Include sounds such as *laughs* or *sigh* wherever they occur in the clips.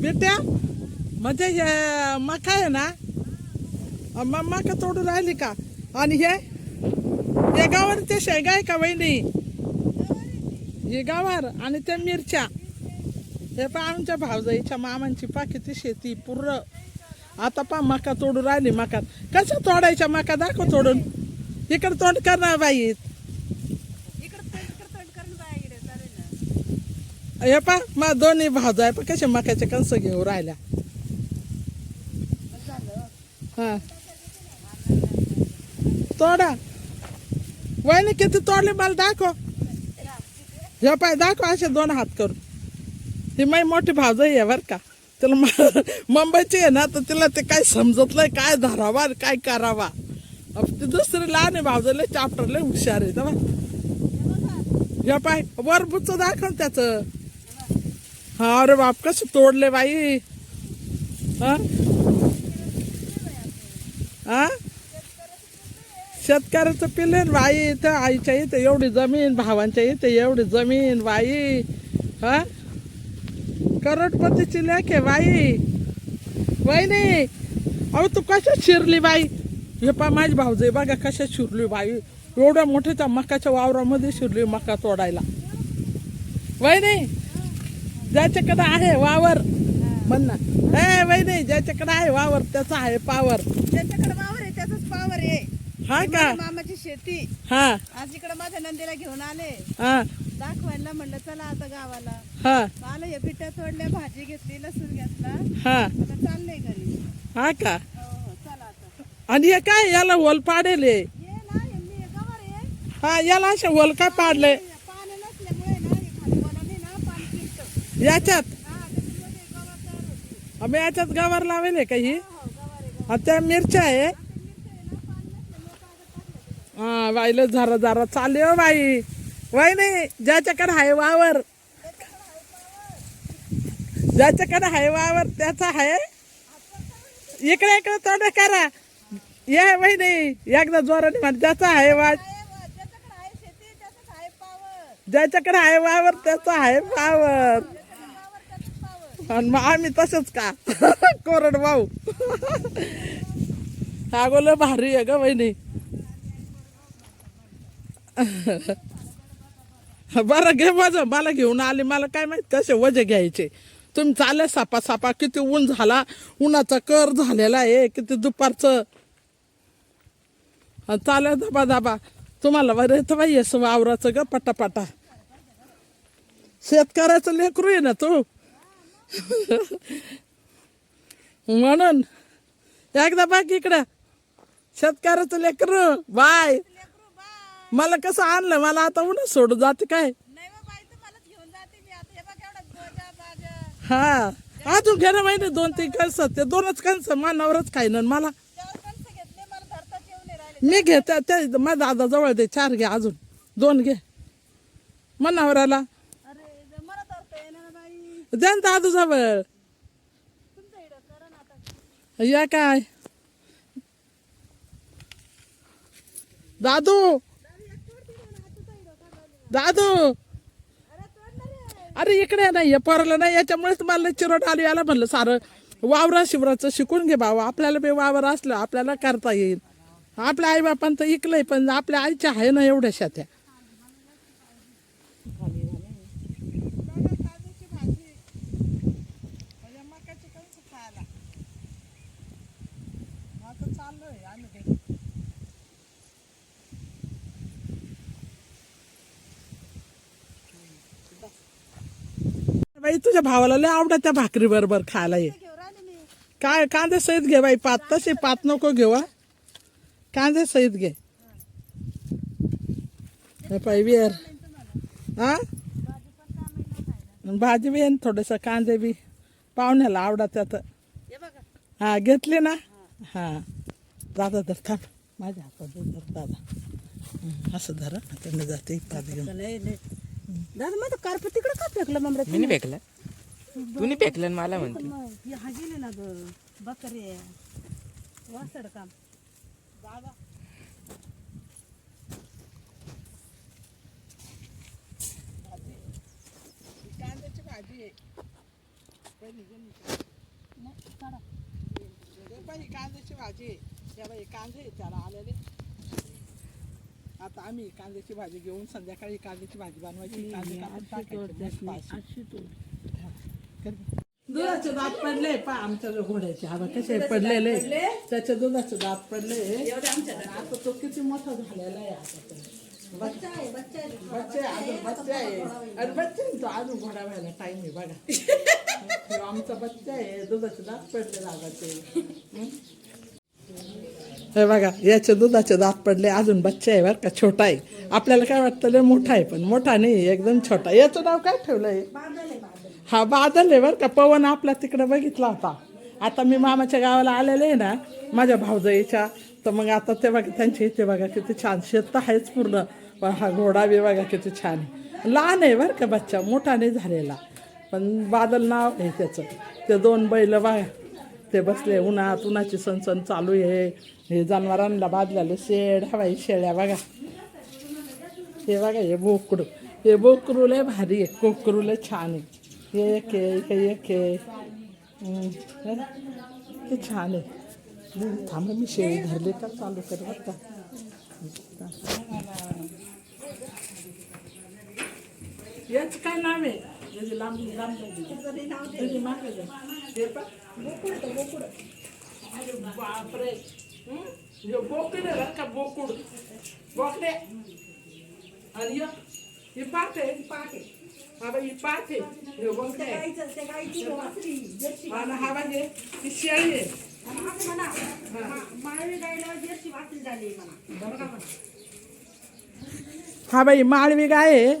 बेट्या म्हणजे हे मका आहे ना? म- मका तोडून राहिली का? आणि हे हे गावावर ते शेंगा आहे का वहिनी? हे गावावर आणि त्या मिरच्या. हे पा आमच्या भावजाईच्या मामांची पा किती शेती पूर्ण. आता पा मका तोडून राहिली मका. कशा तोडायच्या मका? दाखव तोडून. इकडे तोंड करणार बाई इकडं तोंड इकडं तोंड करून बाया इकडे चालेल ना हे पा मा दोन्ही भाजू आहे पण कसे मक्याच्या कंस घेऊ राहिल्या. हा. तोडा. वहिनी किती तोडले मला दाखव. हे पाय दाखव असे दोन हात करून. ही माई मोठी भावजाई आहे बरं का. तिला म- मुंबईची आहे ना तर तिला ते काय समजत नाही काय धरावा काय करावा. ती दुसरी लहान आहे भावजाईला चाप्टरले हुशार आहे तेव्हा हे पाय वर बुच दाखव त्याचं. हा अरे बाप कसं तोडले बाई. हा? हा? शेतकऱ्याचं पिल्लेन बाई इथं आईच्या इथं एवढी जमीन भावांच्या इथं एवढी जमीन बाई. हा? करोडपतीची लेख आहे बाई. वहिनी अहो तू कशा शिरली बाई? हे पा माझी भाऊजे बघा कशा शिरली बाई. एवढ्या मोठ्या मकाच्या वावरामध्ये शिरली मका तोडायला. वहिनी ज्याच्याकडे आहे वावर. म्हण ना. ए वहिनी ज्याच्याकडे आहे वावर त्याचा आहे पावर. ज्याच्याकडे वावर आहे त्याचाच पावर आहे. हा ही का? माझ्या मामाची शेती. हा. आज इकडे माझ्या नंदीला घेऊन आले. हा. दाखवायला म्हणलं चला आता गावाला. हा. आलं या पिठ्या तोडल्या भाजी घेतली लसूण घेतला. हा. आता चाललंय घरी. हा का? हो हो चला आता. आणि हे काय याला होल पाडेल हे. ये ना गवार आहे. हा याला असे होल काय पाडले पाणी नसल्यामुळे ना हे खाली वनाने ना पाणी पिळतं याच्यात? हा गवार आम्ही याच्यात गावावर लावेल का ही? आहे त्या मिरच्या आहे. हा बाईला झारा झारा चालले हो बाई. वाई नाही ज्याच्याकडे आहे वावर. ज्याच्याकडे आहे वावर त्याचा आहे. इकडे इकडे तोंड करा. ये वय नाही एकदा जोराने म्हण ज्याचा आहे वा ज्याच्याकडे आहे वावर त्याचा आहे पावर. आणि मग आम्ही तसंच का? *laughs* कोरड भाऊ हा भारी आहे ग बहिणी *laughs* बरं घे वजन मला घेऊन आली मला काय माहीत कसे वजे घ्यायचे. तुम्ही चाले सापा सापा किती ऊन झाला उन्हाचा कर झालेला आहे किती दुपारचं. चालेल दाबा दाबा तुम्हाला बरं येतं बाई असं वावराचं ग पटापटा. शेतकऱ्याचं लेकरू आहे ना तू? *laughs* म्हणून एकदा बघ इकडं. शेतकऱ्याचं लेकरू बाय. मला कसं आणलं मला आता उन्हा सोडून जाते काय? हे हा अजून घे ना महिने दोन तीन कणस. ते दोनच कणस मानावरच खाईन मला. मी घेते ते माझ्या दादा जवळ दे चार घे अजून. दोन घे. मनावराला अरे ज- मला धरता येणार ना बाई द्या ना दादू जवळ या काय? दादू. दादू. अरे इकडे नाही हे पोराला नाही याच्यामुळेच मला चिरोट आली याला म्हणलं सारं वावरा शिवराचं शिकून घे बाबा. आपल्याला बी वावर असलं आपल्याला करता येईल. आपल्या आई बापान तर इकलंय पण आपल्या आईच्या आहे ना एवढ्याशा त्या बाई तुझ्या भावाला लय आवडत त्या भाकरी बरोबर खायला ये. काय कांदे सहित घे बाई पात तसे पात नको घेऊ हा. कांदे सहित घे. हे पाय वियर. हा? भाजी बी आहे थोडस कांदे बी. पाहुण्याला आवडत त्यात हा घेतले ना? हा. दादा धर थांब. माझ्या हातात धर दादा. असं धरा त्यांना जाते पात घेऊन नाही. दादा मग कार्प तिकडे का फेकलं मग मी नाही फेकलं. तू नाही फेकलं आणि मला म्हणते मग हा गेले ना ग बकरे. वासड काम. दादा. कांद्याची भाजी आहे. हे बाई कांद्याची भाजी आहे. हे बाई कांदे आहे त्याला आलेले. आता आम्ही कांद्याची भाजी घेऊन संध्याकाळी कांद्याची भाजी बनवायची. कांदे कापून टाकायचे मस्त अशी. दुधाचे दात पडले पा आमच्या घोड्याचे हवा कसे पडलेले? त्याचे दुधाचे दात पडले. आता तो किती मोठा झालेला आहे आता तो. बच्चा आहे अजून बच्चा आहे. अरे बच्चा आहे तो अजून घोडा व्हायला टाइम आहे बघा. *laughs* तो आमचा बच्चा आहे दुधाचे दात पडले हे? हे बघा याचे दुधाचे दात पडले अजून बच्चा आहे बरं का छोटा आहे. आपल्याला काय वाटतं लय मोठा आहे पण मोठा नाही एकदम छोटा याचं नाव काय ठेवलंय? हा बादल आहे बरं का पवन आपला तिकडे बघितला होता. आता मी मामाच्या गावाला आलेले आहे ना माझ्या भाऊजाईच्या तर मग आता ते बघा त्यांच्या इथे बघा किती छान शेत तर आहेच पूर्ण. पण हा घोडा बी बघा किती छान लहान आहे बरं का बच्चा मोठा नाही झालेला. पण बादल नाव आहे त्याचं. ते दोन बैल बघा ते बसले उन्हात उन्हाची सणसण चालू आहे हे जनावरांना बाजलेलं शेड हवाई शेळ्या बघा हे बघा हे बोकडू हे बोकरू लय भारी आहे कोकरू लय छान आहे हे एक आहे हे एक आहे हे छान आहे थांब थांबा मी शेळी धरली का चालू कर बघा याच काय नाव आहे लांब लांब त्याची मागे जा. हे पहा. अरे बापरे. हं? हे बोकड आहे बरं का बोकुड. बोकडे. आणि हे- ही पाठ आहे पाठ आहे. हा बाई ही पाठ आहे. हे बोकडे. आहे. आणि हा म्हणजे ही शेळी आहे. हा बाई माळवी गाय आहे.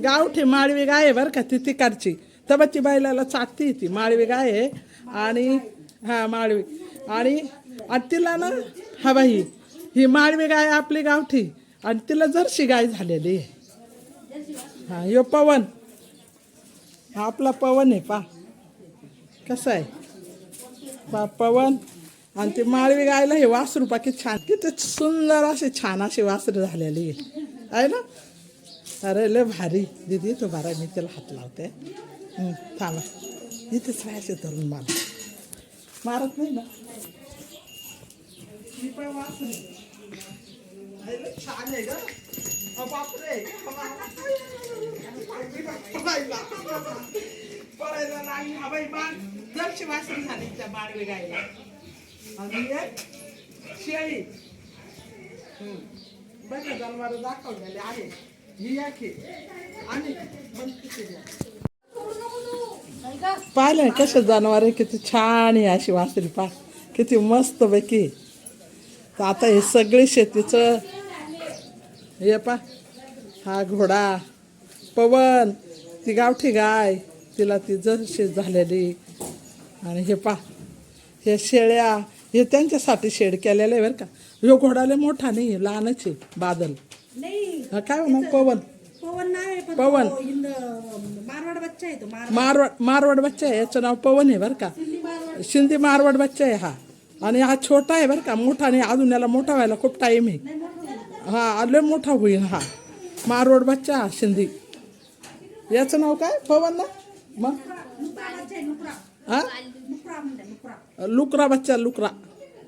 गावठी माळवी गाय आहे बरं का ती तिकडची. तबाची बैलाला चाटती ती. माळवी गाय आहे. आणि हा माळवी. आणि आणि तिला ना हा बाई ही माळवी गाय आपली गावठी. आणि तिला जर्शी गाय झालेली आहे. हा यो पवन. हा आपला पवन आहे पा. कसं आहे? पा पवन. आणि ती माळवी गायला हे वासरू पाकी छान. किती सुंदर अशी छान अशी वासरू झालेली आहे. ना? अरे लय भारी. दीदी तो बारा मी त्याला हात लावते. थांबा. इथेच राहायचं धरून मला मारत नाही ना? ही पण वासरू. अरे लय छान आहे ग. अ, पळायला लागली. हा बाई बाण जरशी वासरू झाली त्या बाळवे गायला. आणि एक शेळी. हं. बघा जनावर दाखवलेले आहे. ही याके आणि बंद किती द्या. पाहिलं ना कसं जनावर आहे किती छान आहे अशी वासरी पा किती मस्त पैकी तर आता हे सगळे शेतीचं हे पा हा घोडा पवन ती गावठी गाय तिला ती जरशी झालेली. आणि हे पा हे शेळ्या हे त्यांच्यासाठी शेड केलेलं आहे बरं का. ह्यो घोडाले मोठा नाही लहानच आहे बादल. नाही. हा काय म्हणा पवन? पवन पवन. मारवाड बच्चा आहे तो मार मारवाड मारवाड बच्चा आहे याचं नाव पवन आहे बरं का. शिंदे मारवाड. बच्चा आहे हा. आणि हा छोटा आहे बरं का मोठा नाही अजून याला मोठा व्हायला खूप टाईम आहे. हा लय मोठा होईल हा. मारवाड बच्चा हा शिंदे याचं नाव काय? पवन ना? मग? हा? लुकरा बच्चा लुकरा.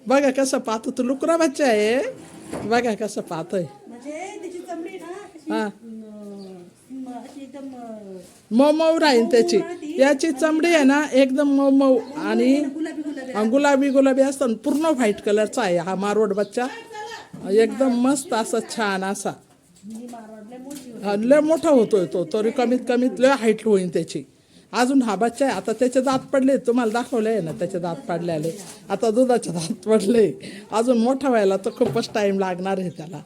बघा कसं पाहतो तो लुकरा बच्चा आहे बघा कसं पाहतोय. म्हणजे हा. अशी एकदम अं, मऊ मऊ राहील त्याची याची चमडी आहे ना एकदम मऊ मऊ आणि गुलाबी गुलाबी गुलाबी गुलाबी असतो पूर्ण व्हाईट कलरचा आहे हा मारवाड बच्चा. एकदम मस्त असा छान असा. लय मोठा होतोय तो तरी कमीत कमीत लय हाईट होईल त्याची. अजून हा बच्चा आहे आता त्याचे दात पडले तुम्हाला दाखवले आहे ना त्याचे दात पडलेले. आता दुधाचे दात पडले. अजून मोठा व्हायला तर खूपच टाईम लागणार आहे त्याला.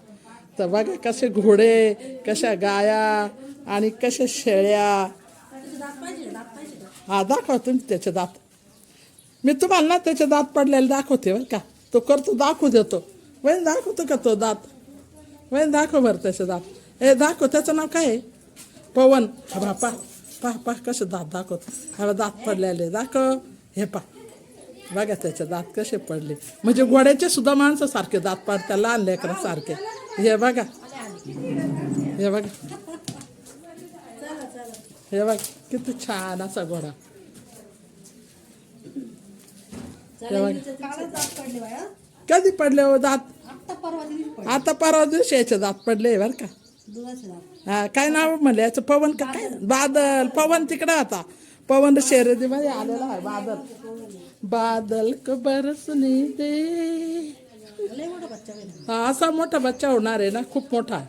तर बघा कसे घोडे कशा गाया आणि कशा शेळ्या. हा दाखवा तुम्ही त्याचे दात. मी तुम्हाला ना त्याचे दात पडलेले दाखवते बरं का. तो करतो दाखवू देतो. वैन दाखवतो का तो दात? वैन दाखव बरं त्याचे दात. ए दाखव त्याचं नाव काय आहे? पवन. हा बा पा पा पा कसे दात दाखवतो. हा दात पडलेले दाखव. हे पा. बघा त्याचे दात कसे पडले. म्हणजे घोड्याचे सुद्धा माणसं सारखे दात पडतात लहान लेकरासारखे. हे बघा. हे बघा. हे बघा किती छान असा घोडा. हे बघ. दात पडले कधी पडले हो दात? आता परवा दिवशी याचे दात पडले बर का? दुधाचे हा काय नाव म्हणले? याचं पवन का काय? बादल. पवन तिकडे आता. पवन शर्यतीमध्ये आलेला आहे बादल. बादल क बरसनी दे हा असा मोठा बच्चा होणार आहे ना खूप मोठा.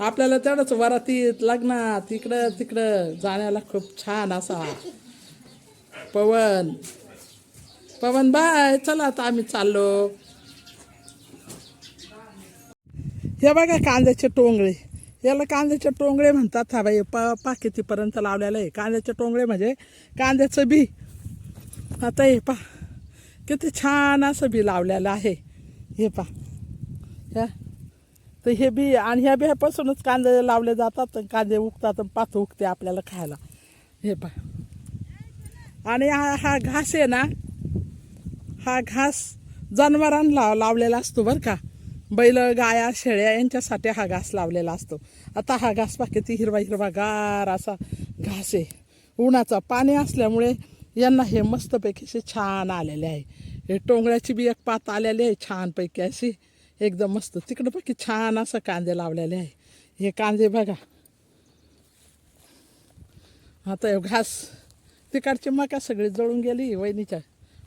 आपल्याला तेवढंच वरातीत लग्नात तिकडं तिकडं जाण्याला खूप छान असा. पवन. पवन बाय चला आता आम्ही चाललो. हे बघा कांद्याचे टोंगळे. याला कांद्याचे टोंगळे म्हणतात हा बाई. प पा कितीपर्यंत लावलेलं आहे. कांद्याचे टोंगळे म्हणजे कांद्याचं बी. आता हे पा किती छान असं बी लावलेलं आहे. हे पा ह्या तर हे बी आणि ह्या बियापासूनच कांदे लावले जातात कांदे उगतात पाच पात उगते आपल्याला खायला. हे पा आणि हा हा घास आहे ना हा घास जनावरांना लावलेला असतो बरं का. बैल गाया शेळ्या यांच्यासाठी हा घास लावलेला असतो. आता हा घास पा किती हिरवा हिरवा गार असा घास आहे. उन्हाचा पाणी असल्यामुळे यांना हे मस्तपैकी छान आलेले आहे. हे टोंगळ्याची बी एक पात आलेली आहे छानपैकी अशी. एकदम मस्त. तिकडं पैकी छान असं कांदे लावलेले आहे. हे कांदे बघा. आता हे घास तिकडची मका सगळी जळून गेली. वहिनीच्या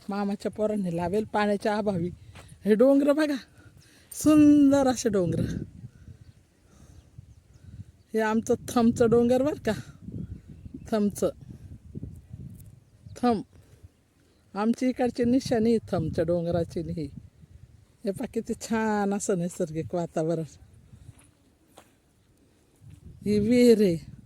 मामाच्या पोरांनी लावेल पाण्याच्या अभावी. हे डोंगर बघा. सुंदर असे डोंगर. हे आमचं थमचं डोंगर बरं का? थमचं. थम. आमची इकडची निशाणी थमच्या डोंगराची नाही. हे पा किती छान असं नैसर्गिक वातावरण. ही विहीर आहे.